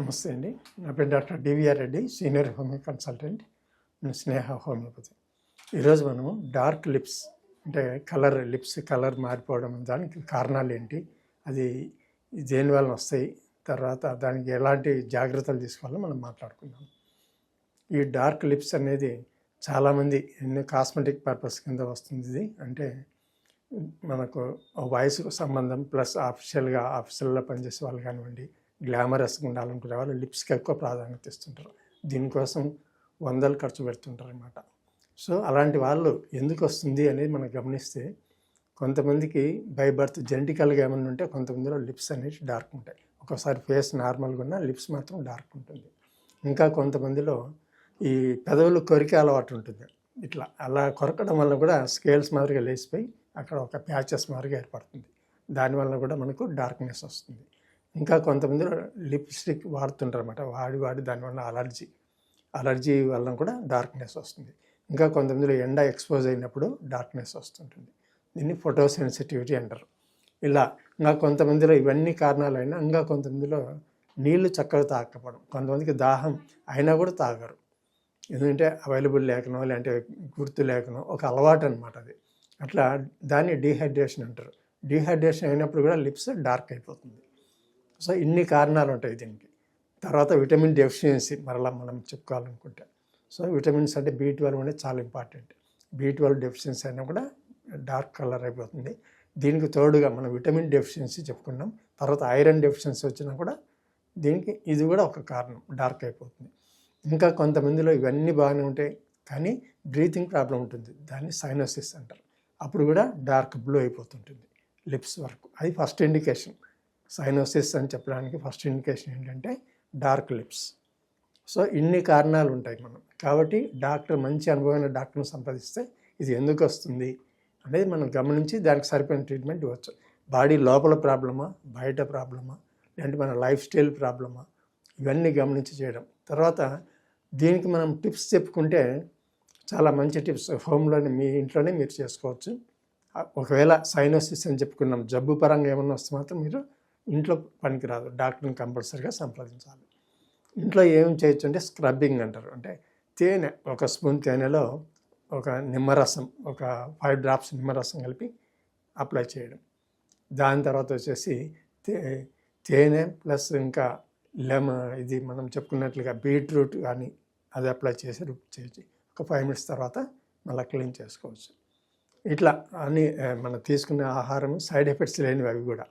నమస్తే అండి. నా పేరు doctor DVR Reddy senior homeo consultant నేను స్నేహ హోమియోపతి. ఈరోజు మనము డార్క్ లిప్స్ అంటే కలర్ లిప్స్ కలర్ మారిపోవడం దానికి కారణాలు ఏంటి అది దేని వలన వస్తాయి తర్వాత దానికి ఎలాంటి జాగ్రత్తలు తీసుకోవాలో మనం మాట్లాడుకుందాం. ఈ డార్క్ లిప్స్ అనేది చాలామంది ఎన్నో కాస్మెటిక్ పర్పస్ కింద వస్తుంది. ఇది అంటే మనకు వయసుకు సంబంధం ప్లస్ ఆఫీషియల్గా ఆఫీసుల్లో పనిచేసే వాళ్ళు కానివ్వండి గ్లామరస్గా ఉండాలనుకునే వాళ్ళు లిప్స్కి ఎక్కువ ప్రాధాన్యత ఇస్తుంటారు. దీనికోసం వందలు ఖర్చు పెడుతుంటారు అనమాట సో అలాంటి వాళ్ళు ఎందుకు వస్తుంది అనేది మనం గమనిస్తే కొంతమందికి బై బర్త్ జెనటికల్గా ఏమైనా ఉంటే కొంతమందిలో లిప్స్ అనేవి డార్క్ ఉంటాయి. ఒక్కోసారి ఫేస్ నార్మల్గా ఉన్న లిప్స్ మాత్రం డార్క్ ఉంటుంది. ఇంకా కొంతమందిలో ఈ పెదవులు కొరికే అలవాటు ఉంటుంది. ఇట్లా అలా కొరకడం వల్ల కూడా స్కేల్స్ మాదిరిగా లేచిపోయి అక్కడ ఒక ప్యాచెస్ మాదిరిగా ఏర్పడుతుంది. దానివల్ల కూడా మనకు డార్క్నెస్ వస్తుంది. ఇంకా కొంతమంది లిప్స్టిక్ వాడుతుంటారు అనమాట వాడి వాడి దానివల్ల అలర్జీ. అలర్జీ వల్ల కూడా డార్క్నెస్ వస్తుంది. ఇంకా కొంతమందిలో ఎండ ఎక్స్పోజ్ అయినప్పుడు డార్క్నెస్ వస్తుంటుంది. దీన్ని ఫోటో సెన్సిటివిటీ అంటారు. ఇలా ఇంకా కొంతమందిలో ఇవన్నీ కారణాలైనా ఇంకా కొంతమందిలో నీళ్ళు చక్కగా తాకపోవడం కొంతమందికి దాహం అయినా కూడా తాగరు. ఎందుకంటే అవైలబుల్ లేకనో లేదంటే గుర్తు లేకనో ఒక అలవాటు అనమాట అది. అట్లా దాన్ని డీహైడ్రేషన్ అంటారు. డీహైడ్రేషన్ అయినప్పుడు కూడా లిప్స్ డార్క్ అయిపోతుంది. సో ఇన్ని కారణాలు ఉంటాయి దీనికి. తర్వాత విటమిన్ డెఫిషియన్సీ మరలా మనం చెప్పుకోవాలనుకుంటే. సో విటమిన్స్ అంటే బీ ట్వెల్వ్ అనేది చాలా ఇంపార్టెంట్. బీ ట్వెల్వ్ డెఫిషియన్సీ అయినా కూడా డార్క్ కలర్ అయిపోతుంది. దీనికి తోడుగా మనం విటమిన్ డెఫిషియన్సీ చెప్పుకున్నాం. తర్వాత ఐరన్ డెఫిషియన్సీ వచ్చినా కూడా దీనికి ఇది కూడా ఒక కారణం. డార్క్ అయిపోతుంది. ఇంకా కొంతమందిలో ఇవన్నీ బాగానే ఉంటాయి. కానీ బ్రీతింగ్ ప్రాబ్లం ఉంటుంది. దాన్ని సైనోసిస్ అంటారు. అప్పుడు కూడా డార్క్ బ్లూ అయిపోతుంటుంది. లిప్స్ వరకు. అది ఫస్ట్ ఇండికేషన్. సైనోసిస్ అని చెప్పడానికి ఫస్ట్ ఇండికేషన్ ఏంటంటే డార్క్ లిప్స్. సో ఇన్ని కారణాలు ఉంటాయి మనం. కాబట్టి డాక్టర్ మంచి అనుభవమైన డాక్టర్ని సంప్రదిస్తే ఇది ఎందుకు వస్తుంది అనేది మనం గమనించి దానికి సరిపోయిన ట్రీట్మెంట్ ఇవ్వచ్చు. బాడీ లోపల ప్రాబ్లమా బయట ప్రాబ్లమా లేదంటే మన లైఫ్ స్టైల్ ప్రాబ్లమా ఇవన్నీ గమనించి చేయడం. తర్వాత దీనికి మనం టిప్స్ చెప్పుకుంటే చాలా మంచి టిప్స్ హోమ్లోనే మీ ఇంట్లోనే మీరు చేసుకోవచ్చు. ఒకవేళ సైనోసిస్ అని చెప్పుకున్నాం జబ్బు పరంగా ఏమన్నా వస్తే మాత్రం మీరు ఇంట్లో పనికిరాదు. డాక్టర్ని కంపల్సరీగా సంప్రదించాలి. ఇంట్లో ఏం చేయొచ్చు అంటే స్క్రబ్బింగ్ అంటారు. అంటే తేనె ఒక స్పూన్ తేనెలో ఒక నిమ్మరసం ఒక ఫైవ్ డ్రాప్స్ నిమ్మరసం కలిపి అప్లై చేయడం. దాని తర్వాత వచ్చేసి తే తేనె ప్లస్ ఇంకా లెమ ఇది మనం చెప్పుకున్నట్లుగా బీట్రూట్ కానీ అది అప్లై చేసి రుప్ చేసి ఒక ఫైవ్ మినిట్స్ తర్వాత మళ్ళీ క్లీన్ చేసుకోవచ్చు. ఇట్లా అన్ని మనం తీసుకునే ఆహారం సైడ్ ఎఫెక్ట్స్ లేనివి అవి కూడా.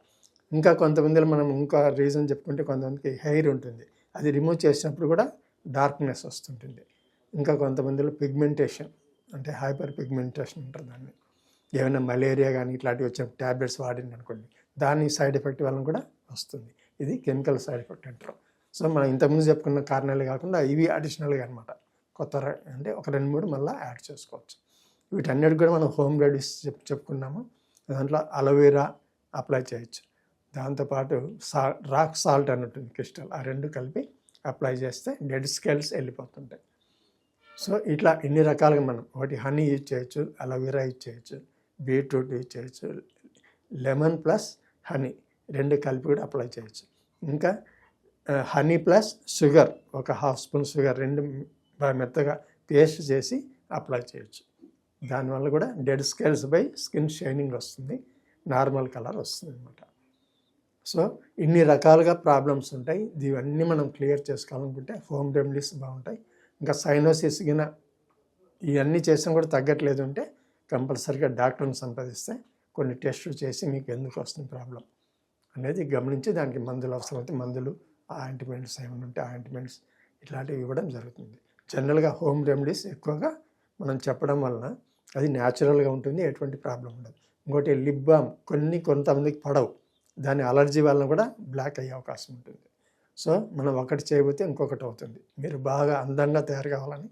ఇంకా కొంతమందిలో మనం ఇంకా రీజన్ చెప్పుకుంటే కొంతమందికి హెయిర్ ఉంటుంది. అది రిమూవ్ చేసినప్పుడు కూడా డార్క్నెస్ వస్తుంటుంది. ఇంకా కొంతమందిలో పిగ్మెంటేషన్ అంటే హైపర్ పిగ్మెంటేషన్ అంటారు దాన్ని. ఏమైనా మలేరియా కానీ ఇట్లాంటివి వచ్చిన ట్యాబ్లెట్స్ వాడింది అనుకోండి. దాని సైడ్ ఎఫెక్ట్ వలన కూడా వస్తుంది. ఇది కెమికల్ సైడ్ ఎఫెక్ట్ అంటారు. సో మనం ఇంతకుముందు చెప్పుకున్న కారణాలు కాకుండా ఇవి అడిషనల్గా అనమాట కొత్త అంటే ఒక రెండు మూడు మళ్ళీ యాడ్ చేసుకోవచ్చు. వీటన్నిటికి కూడా మనం హోమ్ రెడీస్ చెప్ చెప్పుకున్నాము. దాంట్లో అలోవెరా అప్లై చేయొచ్చు. దాంతోపాటు సా రాక్ సాల్ట్ అని ఉంటుంది క్రిస్టల్. ఆ రెండు కలిపి అప్లై చేస్తే డెడ్ స్కేల్స్ వెళ్ళిపోతుంటాయి. సో ఇట్లా ఎన్ని రకాలుగా మనం ఒకటి హనీ యూజ్ చేయొచ్చు అలోవెరా యూజ్ చేయొచ్చు బీట్రూట్ యూజ్ చేయొచ్చు లెమన్ ప్లస్ హనీ రెండు కలిపి కూడా అప్లై చేయొచ్చు. ఇంకా హనీ ప్లస్ షుగర్ ఒక హాఫ్ స్పూన్ షుగర్ రెండు బాగా మెత్తగా పేస్ట్ చేసి అప్లై చేయొచ్చు. దానివల్ల కూడా dead scales by skin shining వస్తుంది నార్మల్ కలర్ వస్తుంది అనమాట సో ఇన్ని రకాలుగా ప్రాబ్లమ్స్ ఉంటాయి. ఇవన్నీ మనం క్లియర్ చేసుకోవాలనుకుంటే హోమ్ రెమెడీస్ బాగుంటాయి. ఇంకా సైనోసిస్ గిన ఇవన్నీ చేసినా కూడా తగ్గట్లేదు అంటే కంపల్సరీగా డాక్టర్ని సంప్రదిస్తే కొన్ని టెస్టులు చేసి మీకు ఎందుకు వస్తుంది ప్రాబ్లం అనేది గమనించి దానికి మందులు అవసరమైతే మందులు ఆయింట్మెంట్స్ ఏమైనా ఉంటే ఆయింట్మెంట్స్ ఇట్లాంటివి ఇవ్వడం జరుగుతుంది. జనరల్గా హోమ్ రెమెడీస్ ఎక్కువగా మనం చెప్పడం వలన అది న్యాచురల్గా ఉంటుంది ఎటువంటి ప్రాబ్లం ఉండదు. ఇంకోటి లిప్ బామ్ కొన్ని కొంతమందికి పడవు. దాని అలర్జీ వలన కూడా బ్లాక్ అయ్యే అవకాశం ఉంటుంది. సో మనం ఒకటి చేయబోతే ఇంకొకటి అవుతుంది. మీరు బాగా అందంగా తయారు కావాలని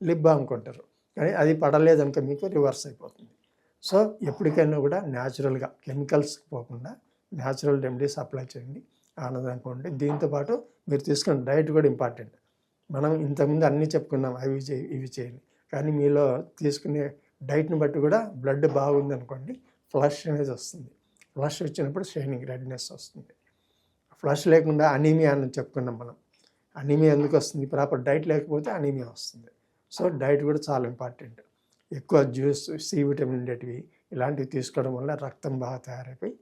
లిప్ బామ్ కొంటారు. కానీ అది పడలేదనుకో మీకు రివర్స్ అయిపోతుంది. సో ఎప్పటికైనా కూడా న్యాచురల్గా కెమికల్స్ పోకుండా న్యాచురల్ రెమెడీస్ అప్లై చేయండి. ఆనందంగా ఉండి దీంతోపాటు మీరు తీసుకున్న డైట్ కూడా ఇంపార్టెంట్ మనం ఇంతకుముందు అన్నీ చెప్పుకున్నాం అవి చేయి ఇవి చేయండి. కానీ మీలో తీసుకునే డైట్ని బట్టి కూడా బ్లడ్ బాగుంది అనుకోండి ఫ్లష్ అనేది వస్తుంది. ఫ్లష్ వచ్చినప్పుడు షైనింగ్ రెడ్నెస్ వస్తుంది. ఫ్లష్ లేకుండా అనీమియా అని చెప్పుకున్నాం మనం. అనీమియా ఎందుకు వస్తుంది? ప్రాపర్ డైట్ లేకపోతే అనీమియా వస్తుంది. సో డైట్ కూడా చాలా ఇంపార్టెంట్. ఎక్కువ జ్యూస్ సి విటమిన్ ఉండేటివి ఇలాంటివి తీసుకోవడం వల్ల రక్తం బాగా తయారైపోయి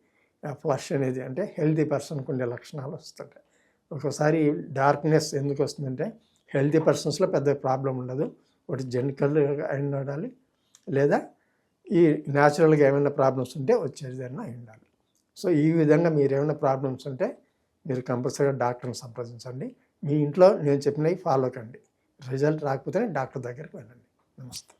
ఫ్లష్ అనేది అంటే హెల్తీ పర్సన్కి ఉండే లక్షణాలు వస్తుంటాయి. ఒకసారి డార్క్నెస్ ఎందుకు వస్తుందంటే హెల్తీ పర్సన్స్లో పెద్ద ప్రాబ్లం ఉండదు. ఒకటి జెనికల్ అయిన ఉండాలి లేదా ఈ న్యాచురల్గా ఏమైనా ప్రాబ్లమ్స్ ఉంటే వచ్చేదైనా అయి ఉండాలి. సో ఈ విధంగా మీరు ఏమైనా ప్రాబ్లమ్స్ ఉంటే మీరు కంపల్సరీగా డాక్టర్ని సంప్రదించండి. మీ ఇంట్లో నేను చెప్పినవి ఫాలో కండి. రిజల్ట్ రాకపోతే డాక్టర్ దగ్గరికి వెళ్ళండి. నమస్తే.